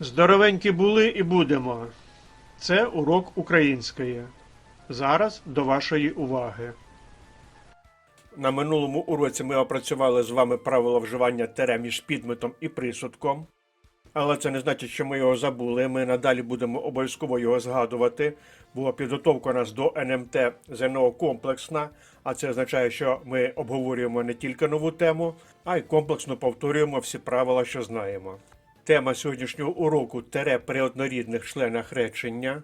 Здоровенькі були і будемо. Це урок української. Зараз до вашої уваги. На минулому уроці ми опрацювали з вами правила вживання тере між підметом і присудком. Але це не значить, що ми його забули. Ми надалі будемо обов'язково його згадувати, бо підготовка нас до НМТ ЗНО комплексна, а це означає, що ми обговорюємо не тільки нову тему, а й комплексно повторюємо всі правила, що знаємо. Тема сьогоднішнього уроку тере при однорідних членах речення.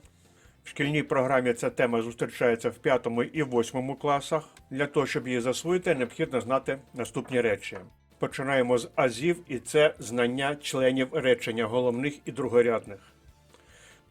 В шкільній програмі ця тема зустрічається в 5 і 8 класах. Для того, щоб її засвоїти, необхідно знати наступні речі. Починаємо з азів, і це знання членів речення головних і другорядних.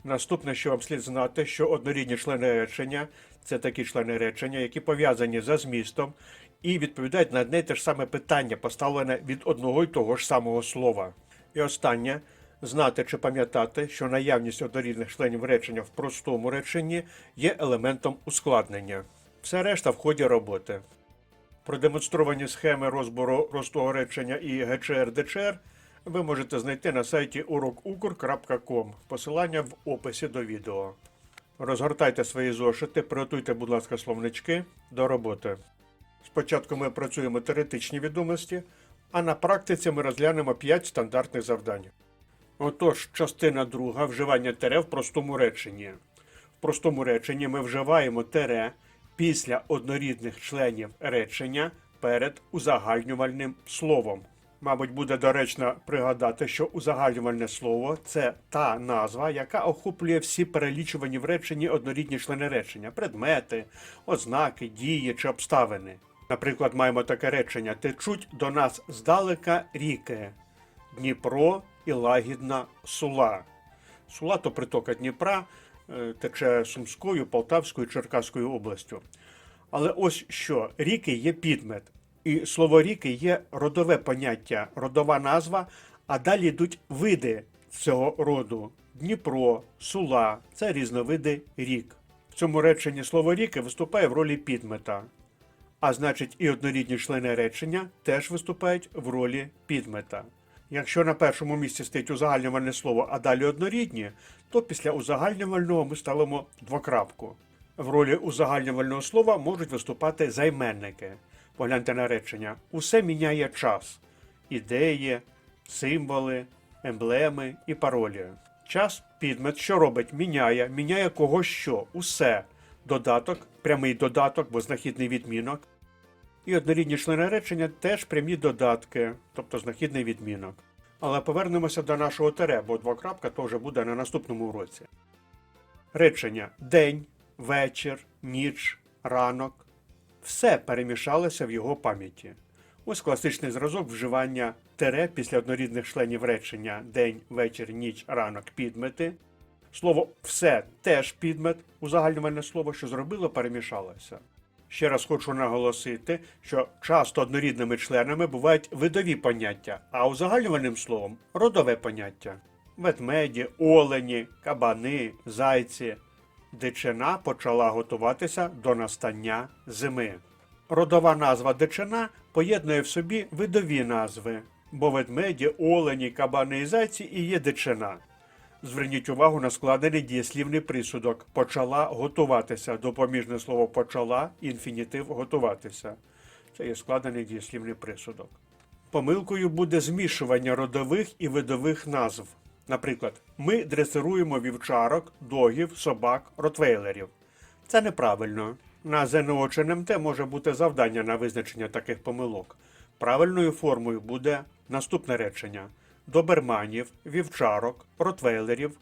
Наступне, що вам слід знати, що однорідні члени речення це такі члени речення, які пов'язані за змістом і відповідають на одне й те ж саме питання, поставлене від одного й того ж самого слова. І останнє знати чи пам'ятати, що наявність однорідних членів речення в простому реченні є елементом ускладнення. Все решта в ході роботи. Продемонстровані схеми розбору простого речення і ГЧР-ДЧР ви можете знайти на сайті urokukr.com. Посилання в описі до відео. Розгортайте свої зошити, приготуйте, будь ласка, словнички до роботи. Спочатку ми працюємо теоретичні відомості, а на практиці ми розглянемо 5 стандартних завдань. Отож, частина друга вживання тере в простому реченні. В простому реченні ми вживаємо тере після однорідних членів речення перед узагальнювальним словом. Мабуть, буде доречно пригадати, що узагальнювальне слово це та назва, яка охоплює всі перелічувані в реченні однорідні члени речення, предмети, ознаки, дії чи обставини. Наприклад, маємо таке речення: течуть до нас здалека ріки Дніпро і лагідна Сула. Сула то притока Дніпра, е, тече Сумською, Полтавською, Черкаською областю. Але ось що, ріки є підмет. І слово ріки є родове поняття, родова назва, а далі йдуть види цього роду: Дніпро, Сула це різновиди рік. В цьому реченні слово ріки виступає в ролі підмета. А значить, і однорідні члени речення теж виступають в ролі підмета. Якщо на першому місці стоїть узагальнювальне слово, а далі однорідні, то після узагальнювального ми ставимо двокрапку. В ролі узагальнювального слова можуть виступати займенники. Погляньте на речення. Усе міняє час: ідеї, символи, емблеми і паролі. Час підмет, що робить? Міняє, міняє кого що, усе. Додаток, прямий додаток, бо знахідний відмінок. І однорідні члени речення теж прямі додатки, тобто знахідний відмінок. Але повернемося до нашого тере, бо двокрапка то вже буде на наступному уроці. Речення день, вечір, ніч, ранок все перемішалося в його пам'яті. Ось класичний зразок вживання тере після однорідних членів речення день, вечір, ніч, ранок, підмети. Слово все теж підмет, узагальнювальне слово, що зробило, перемішалося. Ще раз хочу наголосити, що часто однорідними членами бувають видові поняття, а узагальнювальним словом родове поняття. Ведмеді, олені, кабани, зайці. Дичина почала готуватися до настання зими. Родова назва дичина поєднує в собі видові назви, бо ведмеді, олені, кабани і зайці і є дичина. Зверніть увагу на складений дієслівний присудок почала готуватися. Допоміжне слово почала, інфінітив готуватися. Це є складений дієслівний присудок. Помилкою буде змішування родових і видових назв. Наприклад, ми дресируємо вівчарок, догів, собак, ротвейлерів. Це неправильно. На ЗНО чи може бути завдання на визначення таких помилок. Правильною формою буде наступне речення: доберманів, вівчарок, ротвейлерів,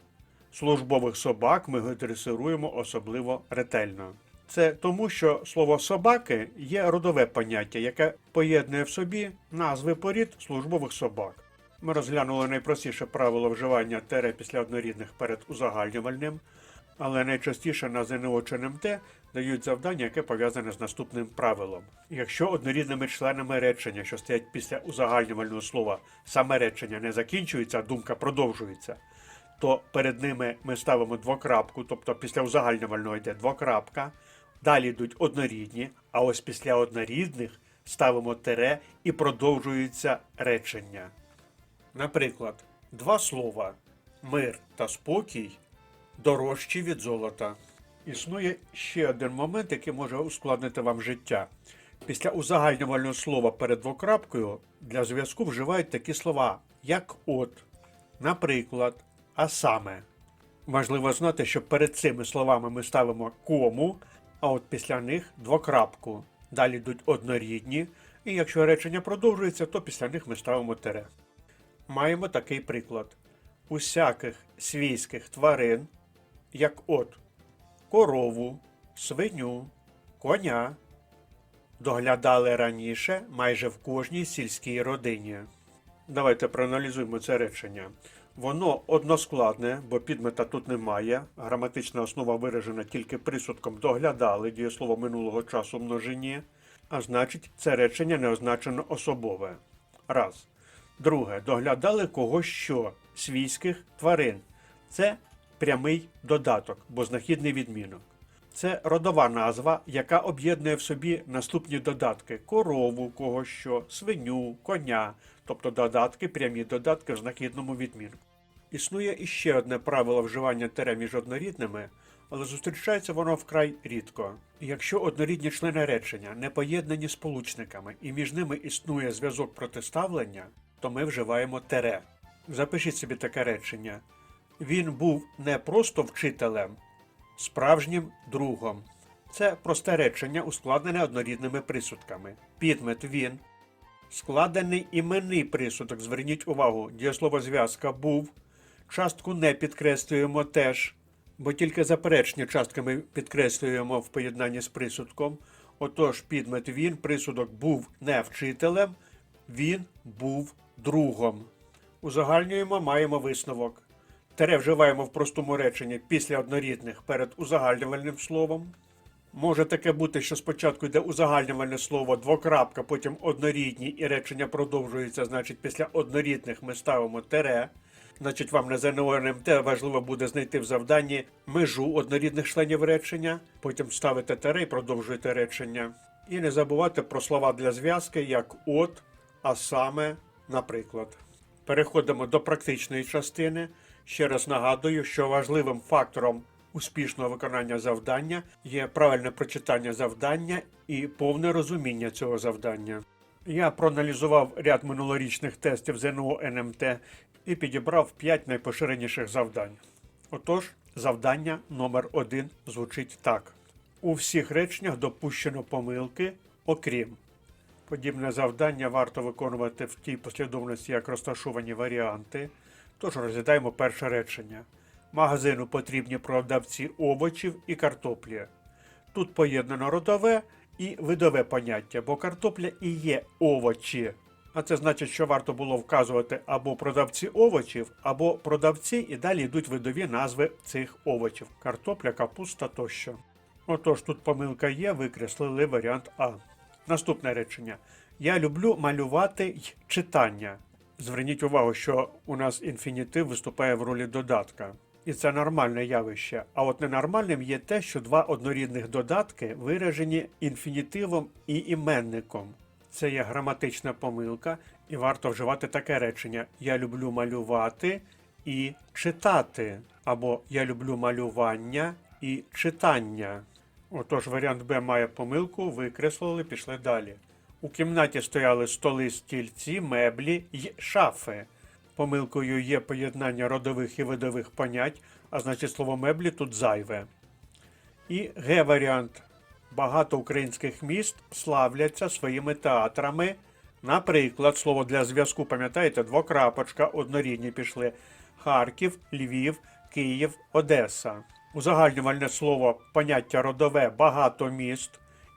службових собак ми дресируємо особливо ретельно. Це тому, що слово собаки є родове поняття, яке поєднує в собі назви порід службових собак. Ми розглянули найпростіше правило вживання тере після однорідних перед узагальнювальним, але найчастіше на ЗНО чи НМТ дають завдання, яке пов'язане з наступним правилом. Якщо однорідними членами речення, що стоять після узагальнювального слова, саме речення не закінчується, а думка продовжується, то перед ними ми ставимо двокрапку, тобто після узагальнювального йде двокрапка, далі йдуть однорідні, а ось після однорідних ставимо тире і продовжується речення. Наприклад, два слова мир та спокій дорожчі від золота. Існує ще один момент, який може ускладнити вам життя. Після узагальнювального слова перед двокрапкою для зв'язку вживають такі слова, як от, наприклад, а саме. Важливо знати, що перед цими словами ми ставимо кому, а от після них двокрапку. Далі йдуть однорідні, і якщо речення продовжується, то після них ми ставимо тире. Маємо такий приклад: усяких свійських тварин, як от корову, свиню, коня, доглядали раніше майже в кожній сільській родині. Давайте проаналізуємо це речення. Воно односкладне, бо підмета тут немає. Граматична основа виражена тільки присудком доглядали дієслово минулого часу в множині, а значить, це речення не означено особове. Раз. Друге, доглядали когось що свійських тварин. Це прямий додаток, бо знахідний відмінок. Це родова назва, яка об'єднує в собі наступні додатки: корову, кого що, свиню, коня, тобто додатки, прямі додатки в знахідному відмінку. Існує іще одне правило вживання тере між однорідними, але зустрічається воно вкрай рідко. Якщо однорідні члени речення не поєднані сполучниками і між ними існує зв'язок протиставлення, то ми вживаємо тере. Запишіть собі таке речення. Він був не просто вчителем, справжнім другом. Це просте речення, ускладнене однорідними присудками. Підмет він. Складений іменний присудок. Зверніть увагу, дієслово зв'язка був. Частку не підкреслюємо теж, бо тільки заперечні частки ми підкреслюємо в поєднанні з присудком. Отож, підмет він, присудок був не вчителем, він був другом. Узагальнюємо, маємо висновок. Тере вживаємо в простому реченні після однорідних перед узагальнювальним словом. Може таке бути, що спочатку йде узагальнювальне слово двокрапка, потім однорідні, і речення продовжується, значить, після однорідних ми ставимо тере. Значить, вам на ЗНО НМТ важливо буде знайти в завданні межу однорідних членів речення, потім ставите тере і продовжуєте речення. І не забувати про слова для зв'язки, як от, а саме, наприклад. Переходимо до практичної частини. Ще раз нагадую, що важливим фактором успішного виконання завдання є правильне прочитання завдання і повне розуміння цього завдання. Я проаналізував ряд минулорічних тестів ЗНО НМТ і підібрав 5 найпоширеніших завдань. Отож, завдання номер 1 звучить так: у всіх реченнях допущено помилки, окрім. Подібне завдання варто виконувати в тій послідовності, як розташовані варіанти. Тож розглядаємо перше речення. Магазину потрібні продавці овочів і картоплі. Тут поєднано родове і видове поняття, бо картопля і є овочі. А це значить, що варто було вказувати або продавці овочів, або продавці, і далі йдуть видові назви цих овочів: картопля, капуста тощо. Отож, тут помилка є, викреслили варіант А. Наступне речення. Я люблю малювати й читання. Зверніть увагу, що у нас інфінітив виступає в ролі додатка. І це нормальне явище. А от ненормальним є те, що два однорідних додатки виражені інфінітивом і іменником. Це є граматична помилка, і варто вживати таке речення: Я люблю малювати і читати. Або Я люблю малювання і читання. Отож, варіант Б має помилку, викреслили, пішли далі. У кімнаті стояли столи, стільці, меблі й шафи. Помилкою є поєднання родових і видових понять, а значить слово меблі тут зайве. І Г варіант. Багато українських міст славляться своїми театрами. Наприклад, слово для зв'язку, пам'ятаєте, двокрапочка, однорідні пішли. Харків, Львів, Київ, Одеса. Узагальнювальне слово поняття родове багато міст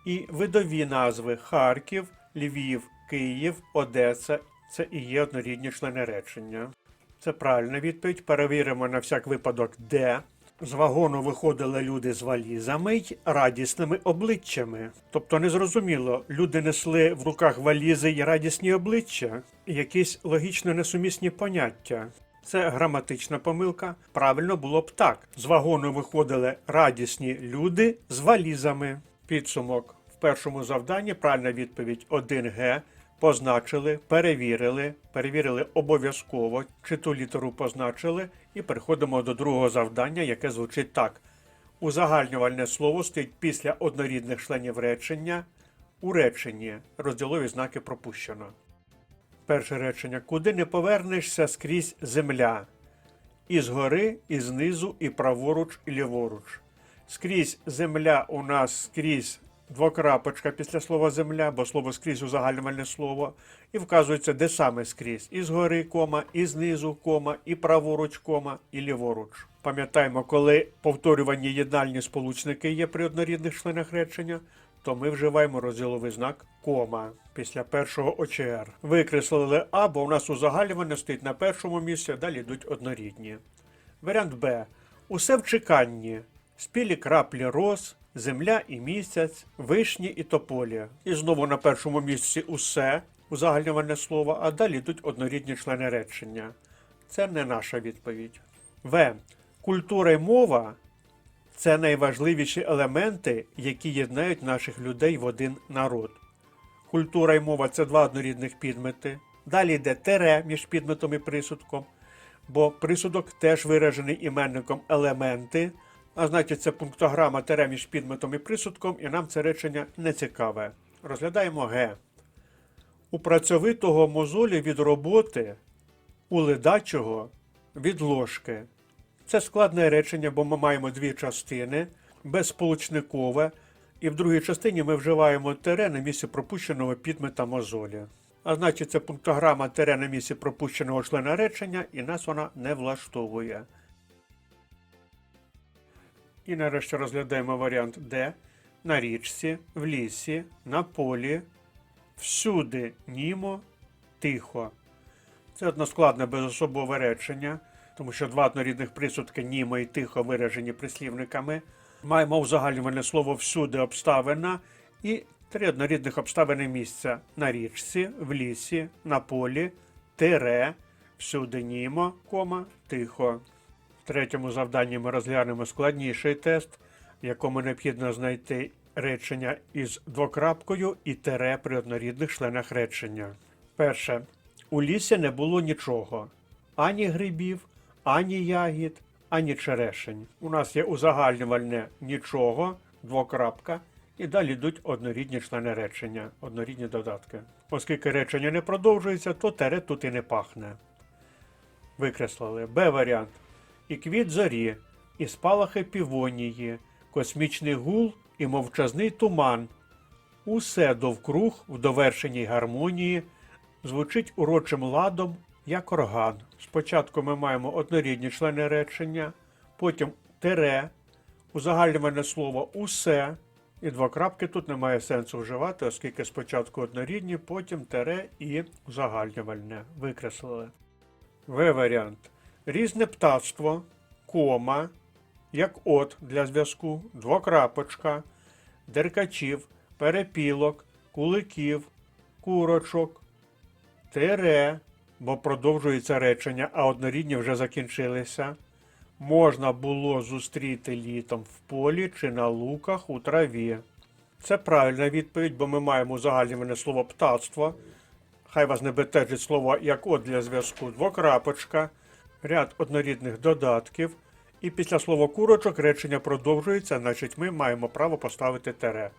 і видові назви Харків, Львів, Київ, Одеса це і є однорідні члени речення. Це правильна відповідь. Перевіримо на всяк випадок, де. З вагону виходили люди з валізами й радісними обличчями. Тобто незрозуміло, люди несли в руках валізи й радісні обличчя, якісь логічно несумісні поняття. Це граматична помилка. Правильно було б так: з вагону виходили радісні люди з валізами. Підсумок в першому завданні правильна відповідь 1Г. позначили, перевірили, перевірили обов'язково, чи ту літеру позначили, і переходимо до другого завдання, яке звучить так. Узагальнювальне слово стоїть після однорідних членів речення. У реченні розділові знаки пропущено. Перше речення. Куди не повернешся скрізь земля? І згори, і знизу, і праворуч, і ліворуч. Скрізь земля у нас скрізь двокрапочка після слова земля, бо слово скрізь узагальнювальне слово. І вказується, де саме скрізь. І згори, кома, і знизу, кома, і праворуч, кома, і ліворуч. Пам'ятаємо, коли повторювані єднальні сполучники є при однорідних членах речення, то ми вживаємо розділовий знак кома після першого ОЧР. Викреслили А, бо у нас узагальнювання стоїть на першому місці, далі йдуть однорідні. Варіант Б. Усе в чеканні. Спілі краплі роз, земля і місяць, вишні і тополі. І знову на першому місці усе узагальнювальне слово, а далі йдуть однорідні члени речення. Це не наша відповідь. В. Культура й мова це найважливіші елементи, які єднають наших людей в один народ. Культура й мова це два однорідних підмети. Далі йде тере між підметом і присудком, бо присудок теж виражений іменником елементи, а значить це пунктограма тере між підметом і присудком, і нам це речення не цікаве. Розглядаємо Г. У працьовитого мозолі від роботи, у ледачого від ложки. Це складне речення, бо ми маємо дві частини, безсполучникове, і в другій частині ми вживаємо тере на місці пропущеного підмета мозолі. А значить, це пунктограма тере на місці пропущеного члена речення, і нас вона не влаштовує. І нарешті розглядаємо варіант Д. На річці, в лісі, на полі, всюди німо, тихо. Це односкладне безособове речення, тому що два однорідних присудки німо і тихо виражені прислівниками. Маємо узагальнювальне слово всюди обставина і три однорідних обставини місця на річці, в лісі, на полі, тире, всюди німо, кома, тихо. Третьому завданні ми розглянемо складніший тест, в якому необхідно знайти речення із двокрапкою і тере при однорідних членах речення. Перше. У лісі не було нічого: ані грибів, ані ягід, ані черешень. У нас є узагальнювальне нічого, двокрапка, і далі йдуть однорідні члени речення, однорідні додатки. Оскільки речення не продовжується, то тере тут і не пахне. Викреслили Б варіант. І квіт зорі, і спалахи півонії, космічний гул і мовчазний туман. Усе довкруг в довершеній гармонії звучить урочим ладом, як орган. Спочатку ми маємо однорідні члени речення, потім тере, узагальнювальне слово усе. І два крапки тут немає сенсу вживати, оскільки спочатку однорідні, потім тере і узагальнювальне. Викреслили. В варіант. Різне птаство, кома, як от для зв'язку, двокрапочка, деркачів, перепілок, куликів, курочок, тире, бо продовжується речення, а однорідні вже закінчилися. Можна було зустріти літом в полі чи на луках у траві. Це правильна відповідь, бо ми маємо узагальнюване слово птацтво. Хай вас не бентежить слово як от для зв'язку, двокрапочка, ряд однорідних додатків. І після слова курочок речення продовжується, значить ми маємо право поставити тере.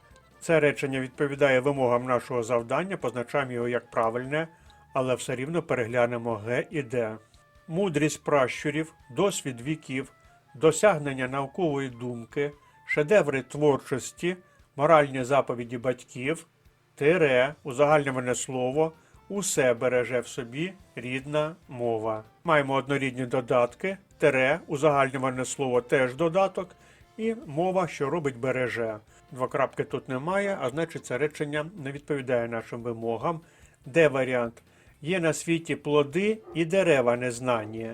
Це речення відповідає вимогам нашого завдання, позначаємо його як правильне, але все рівно переглянемо Г і Д. Мудрість пращурів, досвід віків, досягнення наукової думки, шедеври творчості, моральні заповіді батьків, тире, узагальнюване слово, усе береже в собі рідна мова. Маємо однорідні додатки, тере, узагальнюване слово теж додаток, і мова, що робить береже. Двокрапки тут немає, а значить це речення не відповідає нашим вимогам. Де варіант? Є на світі плоди і дерева незнані,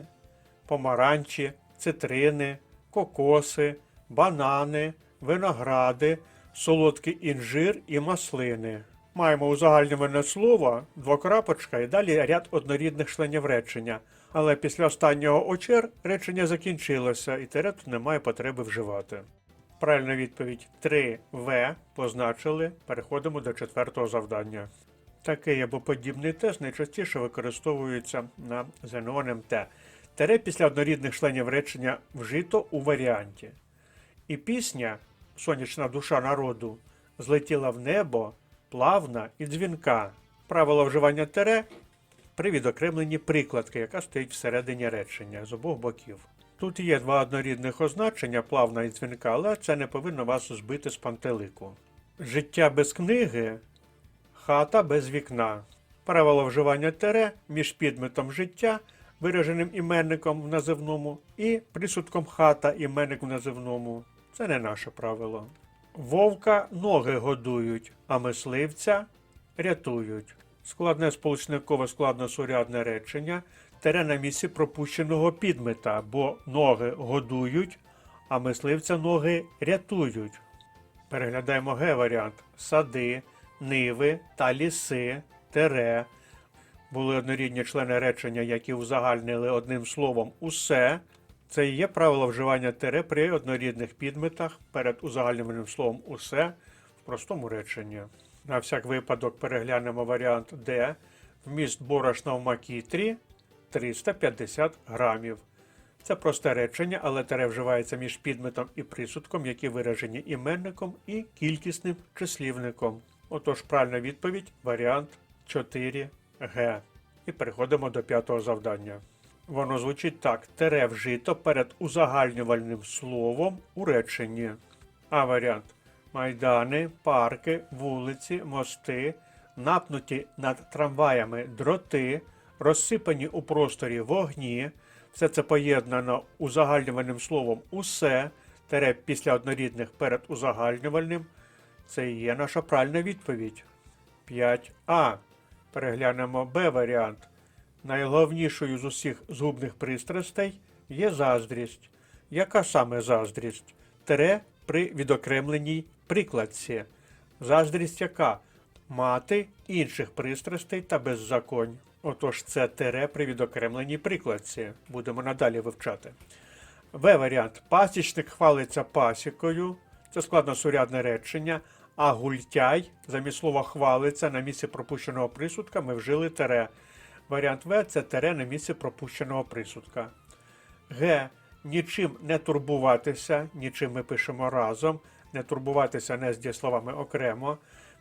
помаранчі, цитрини, кокоси, банани, виногради, солодкий інжир і маслини. Маємо узагальнюване слово, двокрапочка і далі ряд однорідних членів речення. Але після останнього очер речення закінчилося, і тире тут немає потреби вживати. Правильна відповідь 3В позначили. Переходимо до четвертого завдання. Такий або подібний тест найчастіше використовується на ЗНО НМТ. Тере після однорідних членів речення вжито у варіанті. І пісня Сонячна душа народу злетіла в небо, плавна і дзвінка. Правило вживання тере при відокремленні прикладки, яка стоїть всередині речення з обох боків. Тут є два однорідних означення плавна і дзвінка, але це не повинно вас збити з пантелику. Життя без книги хата без вікна. Правило вживання тере між підметом життя, вираженим іменником в називному, і присудком хата іменник в називному. Це не наше правило. Вовка ноги годують, а мисливця рятують. Складне сполучникове складносурядне речення тере на місці пропущеного підмета, бо ноги годують, а мисливця ноги рятують. Переглядаємо Г варіант. Сади, ниви та ліси, тере. Були однорідні члени речення, які узагальнили одним словом усе. Це і є правило вживання тере при однорідних підметах перед узагальнюваним словом усе в простому реченні. На всяк випадок переглянемо варіант Д. Вміст борошна в макітрі 350 грамів. Це просте речення, але тере вживається між підметом і присудком, які виражені іменником і кількісним числівником. Отож, правильна відповідь варіант 4Г. І переходимо до п'ятого завдання. Воно звучить так: тере вжито перед узагальнювальним словом у реченні. А варіант майдани, парки, вулиці, мости, напнуті над трамваями дроти, розсипані у просторі вогні. Все це поєднано узагальнювальним словом усе, тере після однорідних перед узагальнювальним. Це і є наша правильна відповідь. 5А. Переглянемо Б варіант. Найголовнішою з усіх згубних пристрастей є заздрість. Яка саме заздрість? Тере при відокремленій прикладці. Заздрість яка? Мати інших пристрастей та беззаконь. Отож, це тере при відокремленій прикладці. Будемо надалі вивчати. В варіант. Пасічник хвалиться пасікою. Це складносурядне речення. А гультяй замість слова хвалиться на місці пропущеного присудка ми вжили тере. Варіант В це тере на місці пропущеного присудка. Г. Нічим не турбуватися, нічим ми пишемо разом. Не турбуватися не з дієсловами окремо.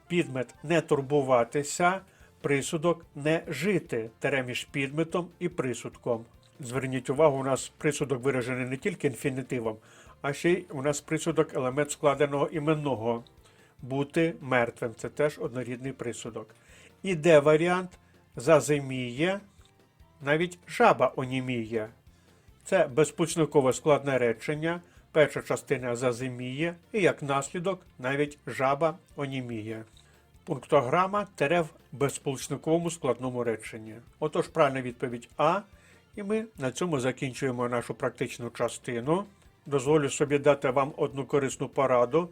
Підмет не турбуватися, присудок не жити, тере між підметом і присудком. Зверніть увагу, у нас присудок виражений не тільки інфінітивом, а ще й у нас присудок елемент складеного іменного. Бути мертвим це теж однорідний присудок. І де варіант зазиміє, навіть жаба оніміє. Це безпочникове складне речення. Перша частина зазиміє, і як наслідок навіть жаба оніміє. Пунктограма тере в безполучниковому складному реченні. Отож, правильна відповідь А. І ми на цьому закінчуємо нашу практичну частину. Дозволю собі дати вам одну корисну пораду.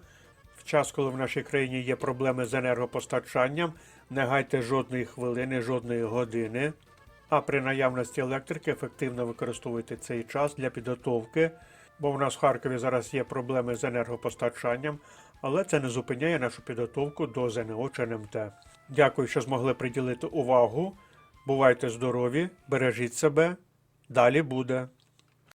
В час, коли в нашій країні є проблеми з енергопостачанням, не гайте жодної хвилини, жодної години. А при наявності електрики ефективно використовуйте цей час для підготовки, бо в нас в Харкові зараз є проблеми з енергопостачанням, але це не зупиняє нашу підготовку до ЗНО чи НМТ. Дякую, що змогли приділити увагу. Бувайте здорові, бережіть себе. Далі буде.